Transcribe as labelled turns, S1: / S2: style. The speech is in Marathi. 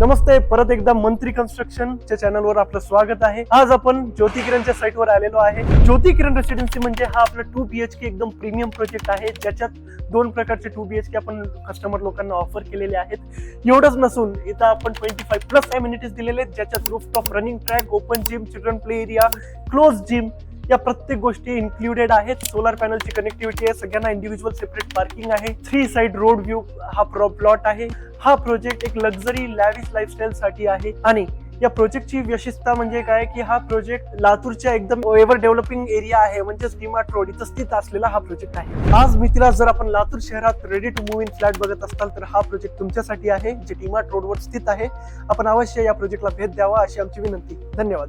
S1: नमस्ते परत एकदा मंत्री कन्स्ट्रक्शनच्या चॅनलवर आपलं स्वागत आहे. आज आपण ज्योती किरणच्या साईटवर आलेलो आहे. ज्योती किरण रेसिडेन्सी म्हणजे हा आपला टू बी एच के एकदम प्रीमियम प्रोजेक्ट आहे. ज्याच्यात दोन प्रकारचे टू बी एच के आपण कस्टमर लोकांना ऑफर केलेले आहेत. एवढंच नसून इथं आपण ट्वेंटी फाईव्ह प्लस एम्युनिटीज दिलेले आहेत ज्याच्यात rooftop running track open gym children play area close gym या प्रत्येक गोष्टी इन्क्लुडेड आहेत. सोलर पॅनलची कनेक्टिव्हिटी आहे. सगळ्यांना इंडिव्हिज्युअल सेपरेट पार्किंग आहे. थ्री साइड रोड व्ह्यू हा प्लॉट आहे. हा प्रोजेक्ट एक लक्झरी लॅविश लाईफस्टाईल साठी आहे. आणि या प्रोजेक्टची विशेषता म्हणजे काय? की हा प्रोजेक्ट लातूरच्या एकदम एव्हर डेव्हलपिंग एरिया आहे. म्हणजेच डीमार्ट रोड इथं स्थित असलेला हा प्रोजेक्ट आहे. आज मी तिला जर आपण लातूर शहरात ready to move in flat बघत असाल तर हा प्रोजेक्ट तुमच्यासाठी आहे जे डीमार्ट रोडवर स्थित आहे. आपण अवश्य या प्रोजेक्टला भेट द्यावा अशी आमची विनंती. धन्यवाद.